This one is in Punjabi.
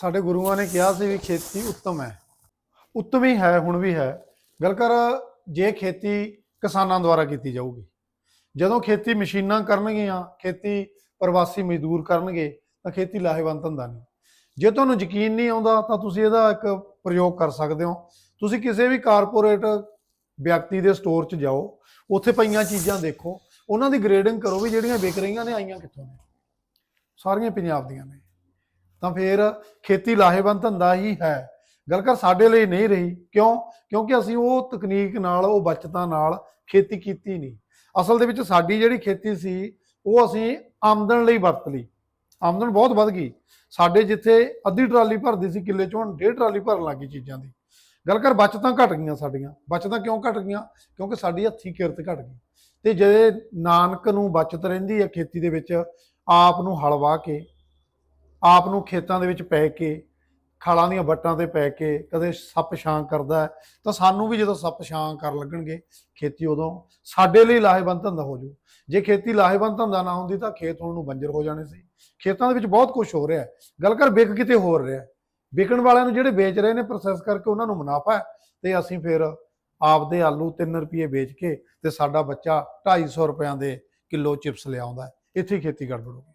ਸਾਡੇ ਗੁਰੂਆਂ ਨੇ ਕਿਹਾ ਸੀ ਵੀ ਖੇਤੀ ਉੱਤਮ ਹੈ। ਉੱਤਮ ਹੀ ਹੈ, ਹੁਣ ਵੀ ਹੈ। ਗੱਲ ਕਰ, ਜੇ ਖੇਤੀ ਕਿਸਾਨਾਂ ਦੁਆਰਾ ਕੀਤੀ ਜਾਊਗੀ। ਜਦੋਂ ਖੇਤੀ ਮਸ਼ੀਨਾਂ ਕਰਨਗੀਆਂ, ਖੇਤੀ ਪ੍ਰਵਾਸੀ ਮਜ਼ਦੂਰ ਕਰਨਗੇ, ਤਾਂ ਖੇਤੀ ਲਾਹੇਵੰਦ ਧੰਦਾ ਨਹੀਂ। ਜੇ ਤੁਹਾਨੂੰ ਯਕੀਨ ਨਹੀਂ ਆਉਂਦਾ, ਤਾਂ ਤੁਸੀਂ ਇਹਦਾ ਇੱਕ ਪ੍ਰਯੋਗ ਕਰ ਸਕਦੇ ਹੋ। ਤੁਸੀਂ ਕਿਸੇ ਵੀ ਕਾਰਪੋਰੇਟ ਵਿਅਕਤੀ ਦੇ ਸਟੋਰ 'ਚ ਜਾਓ, ਉੱਥੇ ਪਈਆਂ ਚੀਜ਼ਾਂ ਦੇਖੋ। ਉਹਨਾਂ ਦੀ ਗ੍ਰੇਡਿੰਗ ਕਰੋ ਵੀ ਜਿਹੜੀਆਂ ਵਿਕ ਰਹੀਆਂ ਨੇ, ਆਈਆਂ ਕਿੱਥੋਂ ਨੇ। ਸਾਰੀਆਂ ਪੰਜਾਬ ਦੀਆਂ ਨੇ। ਤਾਂ ਫਿਰ ਖੇਤੀ ਲਾਹੇਵੰਦ ਧੰਦਾ ਹੀ ਹੈ। ਗੱਲ ਕਰ, ਸਾਡੇ ਲਈ ਨਹੀਂ ਰਹੀ। ਕਿਉਂ? ਕਿਉਂਕਿ ਅਸੀਂ ਉਹ ਤਕਨੀਕ ਨਾਲ, ਉਹ ਬਚਤਾਂ ਨਾਲ ਖੇਤੀ ਕੀਤੀ ਨਹੀਂ। ਅਸਲ ਦੇ ਵਿੱਚ ਸਾਡੀ ਜਿਹੜੀ ਖੇਤੀ ਸੀ, ਉਹ ਅਸੀਂ ਆਮਦਨ ਲਈ ਵਰਤ ਲਈ। ਆਮਦਨ ਬਹੁਤ ਵੱਧ ਗਈ। ਸਾਡੇ ਜਿੱਥੇ ਅੱਧੀ ਟਰਾਲੀ ਭਰਦੀ ਸੀ ਕਿੱਲੇ ਚੋਂ ਹੁਣ ਡੇਢ ਟਰਾਲੀ ਭਰਨ ਲੱਗੀ ਚੀਜ਼ਾਂ ਦੀ। ਗੱਲ ਕਰ, ਬਚਤਾਂ ਘਟ ਗਈਆਂ ਸਾਡੀਆਂ। ਬਚਤਾਂ ਕਿਉਂ ਘਟ ਗਈਆਂ? ਕਿਉਂਕਿ ਸਾਡੀ ਹੱਥੀਂ ਕਿਰਤ ਘਟ ਗਈ। ਤੇ ਜੇ ਨਾਨਕ ਨੂੰ ਬਚਤ ਰਹਿੰਦੀ ਹੈ ਖੇਤੀ ਦੇ ਵਿੱਚ, ਆਪ ਨੂੰ ਹਲਵਾ ਕੇ ਆਪ ਨੂੰ ਖੇਤਾਂ ਦੇ ਵਿੱਚ ਪੈ ਕੇ, ਖਾਲਾਂ ਦੀਆਂ ਵੱਟਾਂ ਤੇ ਪੈ ਕੇ ਕਦੇ ਸੱਪ ਛਾਂ ਕਰਦਾ ਤਾਂ ਸਾਨੂੰ ਵੀ ਜਦੋਂ ਸੱਪ ਛਾਂ ਕਰ ਲੱਗਣਗੇ, ਖੇਤੀ ਉਦੋਂ ਸਾਡੇ ਲਈ ਲਾਹੇਵੰਦ ਧੰਦਾ ਹੋ ਜੂ ਜੇ ਖੇਤੀ ਲਾਹੇਵੰਦ ਧੰਦਾ ਨਾ ਹੁੰਦੀ ਤਾਂ ਖੇਤ ਹੁਣ ਨੂੰ ਬੰਜਰ ਹੋ ਜਾਣੇ ਸੀ। ਖੇਤਾਂ ਦੇ ਵਿੱਚ ਬਹੁਤ ਕੁਝ ਹੋ ਰਿਹਾ ਗੱਲ ਕਰ ਵਿਕ ਕਿਤੇ ਹੋਰ ਰਿਹਾ ਵਿਕਣ ਵਾਲਿਆਂ ਨੂੰ ਜਿਹੜੇ ਵੇਚ ਰਹੇ ਨੇ ਪ੍ਰੋਸੈਸ ਕਰਕੇ ਉਹਨਾਂ ਨੂੰ ਮੁਨਾਫਾ ਹੈ ਤੇ ਅਸੀਂ ਫਿਰ ਆਪਦੇ ਆਲੂ 3 ਰੁਪਏ ਵੇਚ ਕੇ ਤੇ ਸਾਡਾ ਬੱਚਾ 250 ਰੁਪਿਆਂ ਦੇ ਕਿਲੋ ਚਿਪਸ ਲਿਆਉਂਦਾ ਇੱਥੇ ਖੇਤੀ ਗੜਬੜ ਹੋ ਗਈ।